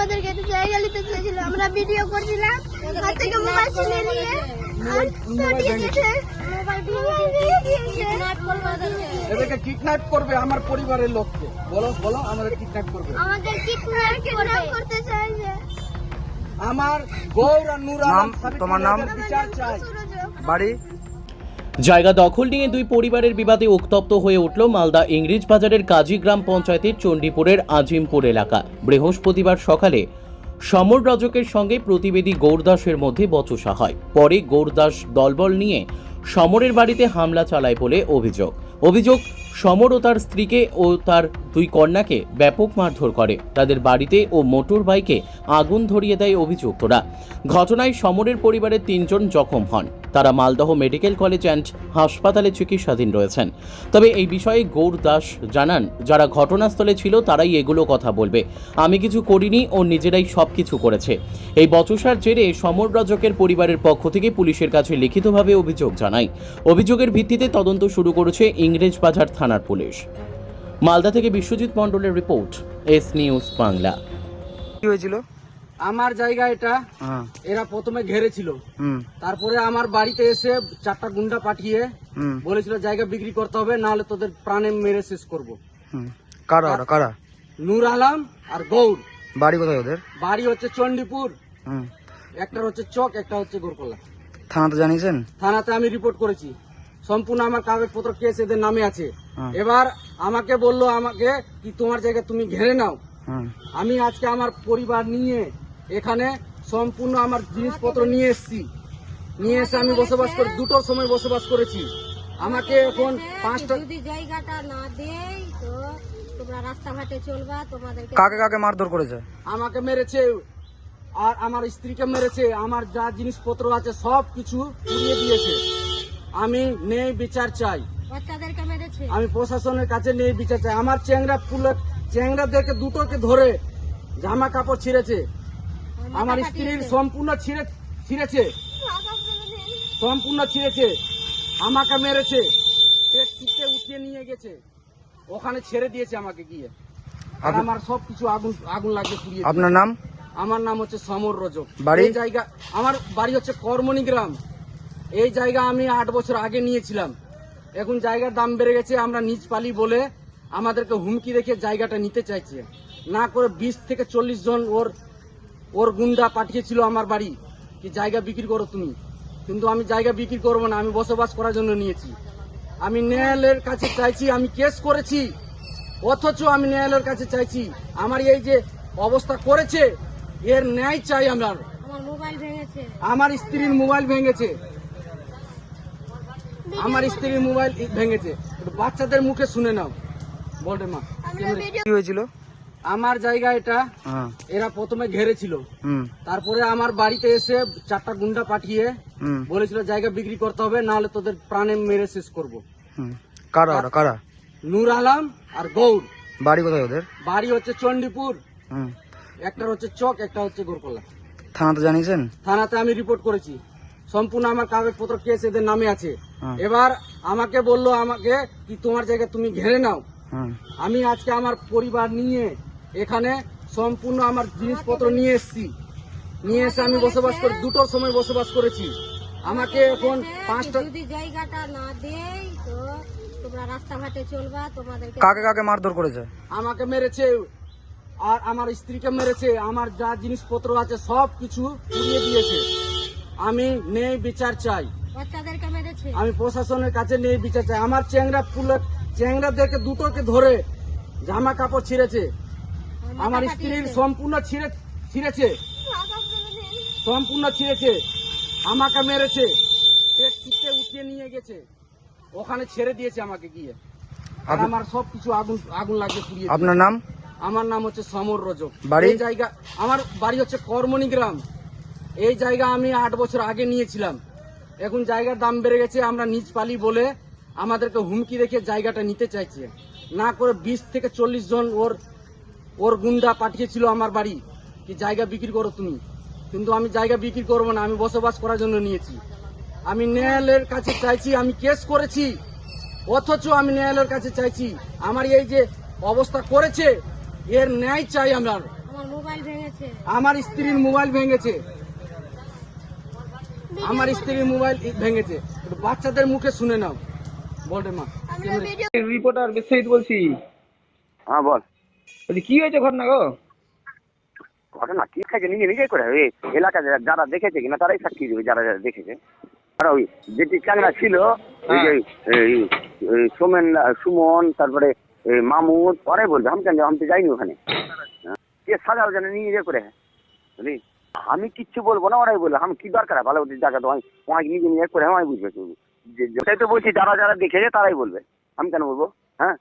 আমাদেরকে একটা জায়গা নিতে চেয়েছিল। আমরা ভিডিও করছিলাম। হাত থেকে মোবাইল ছিনে নিয়ে। আর দিয়েছে। এদেরকে কিডন্যাপ করবে আমার পরিবারের লোককে। বলো বলো আমাদের কিডন্যাপ করবে। আমাদের কিডন্যাপ কিডন্যাপ করতে চাইছে আমার গৌর আর নূর তোমার নাম? বিচার চাই। বাড়ি? জায়গা দখল নিয়ে দুই পরিবারের বিবাদে উত্তপ্ত হয়ে উঠল মালদা ইংরেজ বাজারের কাজী গ্রাম পঞ্চায়েতের চণ্ডীপুরের আজিমপুর এলাকা। বৃহস্পতিবার সকালে সমর রজকের সঙ্গে প্রতিবেদী গৌরদাসের মধ্যে বচসা হয়। পরে গৌরদাস দলবল নিয়ে সমরের বাড়িতে হামলা চালায় বলে অভিযোগ। অভিযোগ, সমর ও তার স্ত্রীকে ও তার দুই কন্যাকে ব্যাপক মারধর করে। তাদের বাড়িতে ও মোটর বাইকে আগুন ধরিয়ে দেয় অভিযুক্তরা। ঘটনায় সমরের পরিবারের তিনজন জখম হন। তারা মালদহ মেডিকেল কলেজ অ্যান্ড হাসপাতালে চিকিৎসাধীন রয়েছেন। তবে এই বিষয়ে গৌর দাস জানান, যারা ঘটনাস্থলে ছিল তারাই এগুলো কথা বলবে। আমি কিছু করিনি, ও নিজেরাই সব কিছু করেছে। এই বচসার জেরে সমর রাজকের পরিবারের পক্ষ থেকে পুলিশের কাছে লিখিতভাবে অভিযোগ জানায় অভিযোগের ভিত্তিতে তদন্ত শুরু করেছে ইংরেজ বাজার থানার পুলিশ। মালদা থেকে বিশ্বজিৎ মণ্ডলের রিপোর্ট, এস নিউজ বাংলা। কি হয়েছিল? আমার জায়গা এটা। হ্যাঁ। এরা প্রথমে ঘেরেছিল তারপরে আমার বাড়িতে এসে চারটা গুন্ডা পাঠিয়ে বলেছিল জায়গা বিক্রি করতে হবে না হলে তোদের প্রাণে মেরে শেষ করব। কারা ওরা? কারা? নূর আলম আর গৌর। বাড়ি কোথায় ওদের? বাড়ি হচ্ছে চণ্ডীপুর। হুম। একটা হচ্ছে চক একটা হচ্ছে গোরকলা থানাতে জানিয়েছেন? থানাতে আমি রিপোর্ট করেছি। সম্পূর্ণ আমার কাগজপত্র কেস এদের নামে আছে। এবার আমাকে বলল আমাকে কি তোমার জায়গা তুমি ঘেরে নাও? আমি আজকে আমার পরিবার নিয়ে এখানে সম্পূর্ণ আমার জিনিসপত্র নিয়ে এসেছি। নিয়ে এসে আমি বসবাস করে দুটোর সময় বসবাস করেছি। আমাকে এখন পাঁচটা যদি জায়গাটা না দেই তো তোমরা রাস্তাঘাটে চলবা তোমাদেরকে কাকে কাকে মারধর করেছে? আমাকে মেরেছে আর আমার স্ত্রীকে মেরেছে আমার যা জিনিসপত্র আছে সব কিছু পুড়িয়ে দিয়েছে। আমি নেই বিচার চাই। বাচ্চাদেরকে মেরেছে? আমি প্রশাসনের কাছে নেই বিচার চাই। আমার চেংরা পুলে চেংরাদেরকে দুটোকে ধরে জামা কাপড় ছিঁড়েছে। আমার স্ত্রীর সম্পূর্ণ ছিঁড়ে ছিঁড়েছে। সম্পূর্ণ ছিঁড়েছে। আমাকে মেরেছে। পেট চিপকে উঠিয়ে নিয়ে গেছে। ওখানে ছেড়ে দিয়েছে আমাকে গিয়ে। আর আমার সব কিছু আগুন আগুন লাগিয়ে পুড়িয়ে আপনার নাম? আমার নাম হচ্ছে সমর রজক। বাড়ি? এই জায়গা আমার বাড়ি হচ্ছে কর্মণি গ্রাম। এই জায়গা আমি আট বছর আগে নিয়েছিলাম। এখন জায়গার দাম বেড়ে গেছে। আমরা নিজ পালি বলে আমাদেরকে হুমকি রেখে জায়গাটা নিতে চাইছে। না করে বিশ থেকে চল্লিশ জন ওর ওর গুন্ডা পাঠিয়েছিল আমার বাড়ি কি জায়গা বিক্রি করো তুমি। কিন্তু আমি জায়গা বিক্রি করব না আমি বসবাস করার জন্য নিয়েছি। আমি ন্যায়ালয়ের কাছে চাইছি আমি কেস করেছি। অথচ আমি ন্যায়ালয়ের কাছে চাইছি আমার এই যে অবস্থা করেছে এর ন্যায় চাই আমার। আমার মোবাইল ভেঙেছে। আমার স্ত্রীর মোবাইল ভেঙেছে। আমার স্ত্রীর মোবাইল ভেঙেছে। বাচ্চাদের মুখে শুনে নাও। বলবে মা কি হয়েছিল? আমার জায়গা এটা। হ্যাঁ। এরা প্রথমে ঘেরেছিল তারপরে আমার বাড়িতে এসে চারটা গুন্ডা পাঠিয়ে বলেছিল জায়গা বিক্রি করতে হবে না হলে তোদের প্রাণে মেরে শেষ করব। কারা ওরা? কারা? নূর আলম আর গৌর। বাড়ি কোথায় ওদের? বাড়ি হচ্ছে চণ্ডীপুর। একটা হচ্ছে চক একটা হচ্ছে গোরকলা থানাতে জানিয়েছেন? থানাতে আমি রিপোর্ট করেছি। সম্পূর্ণ আমার কাগজপত্র কেস এদের নামে আছে। এবার আমাকে বলল আমাকে কি তোমার জায়গা তুমি ঘেরে নাও? আমি আজকে আমার পরিবার নিয়ে এখানে সম্পূর্ণ আমার জিনিসপত্র নিয়ে এসেছি। নিয়ে এসে আমি বসবাস করে দুটোর সময় বসবাস করেছি। আমাকে এখন পাঁচটা যদি জায়গাটা না দেই তো তোমরা রাস্তাঘাটে চলবা তোমাদেরকে কাকে কাকে মারধর করেছে? আমাকে মেরেছে আর আমার স্ত্রীকে মেরেছে আমার যা জিনিসপত্র আছে সব কিছু পুড়িয়ে দিয়েছে। আমি নেই বিচার চাই। বাচ্চাদেরকে মেরেছে? আমি প্রশাসনের কাছে নেই বিচার চাই। আমার চেংরা পুলে দেখে দুটোকে ধরে জামা কাপড় ছিঁড়েছে। আমার স্ত্রীর সম্পূর্ণ ছিঁড়ে ছিঁড়েছে। সম্পূর্ণ ছিঁড়েছে। আমাকে মেরেছে। চিপকে উঠিয়ে নিয়ে গেছে। ওখানে ছেড়ে দিয়েছে আমাকে গিয়ে। আর আমার সব কিছু আগুন আগুন লাগিয়ে পুড়িয়ে আপনার নাম? আমার নাম হচ্ছে সমর রজক। বাড়ি? এই জায়গা আমার বাড়ি হচ্ছে কর্মণি গ্রাম। এই জায়গা আমি আট বছর আগে নিয়েছিলাম। এখন জায়গার দাম বেড়ে গেছে। আমরা নিজ পালি বলে আমাদেরকে হুমকি রেখে জায়গাটা নিতে চাইছে। না করে বিশ থেকে চল্লিশ জন ওর ওর গুন্ডা পাঠিয়েছিল আমার বাড়ি কি জায়গা বিক্রি করো তুমি। কিন্তু আমি জায়গা বিক্রি করব না আমি বসবাস করার জন্য নিয়েছি। আমি ন্যায়ালয়ের কাছে চাইছি আমি কেস করেছি। অথচ আমি ন্যায়ালয়ের কাছে চাইছি আমার এই যে অবস্থা করেছে এর ন্যায় চাই আমার। আমার মোবাইল ভেঙেছে। আমার স্ত্রীর মোবাইল ভেঙেছে। আমার স্ত্রীর মোবাইল ভেঙেছে। বাচ্চাদের মুখে শুনে নাও। বলরে মা। রিপোর্টার বিশ্বজিৎ বলছি। হ্যাঁ বল। বলছি কি হয়েছে ঘটনা গো? ঘটনা কি খাইছে নিজে নিজে করে? ওই এলাকা যারা দেখেছে কিনা তারাই সাক্ষী দেবে যারা যারা দেখেছে। আর ওই যেটি ছিল ওই যে এই, এই সোমেন সুমন তারপরে মামুদ পরে বলবে আমি কেন আমি তো যাইনি ওখানে। হ্যাঁ? কে সাজাও জানে নিজে করে। বুঝলি আমি কিচ্ছু বলব না ওরাই বলব। আমি কি দরকার? ভালো জায়গা তো আমি তোমাকে নিজে নিজে করে আমি বুঝবে যেটাই তো বলছি যারা যারা দেখেছে তারাই বলবে। আমি কেন বলব? হ্যাঁ?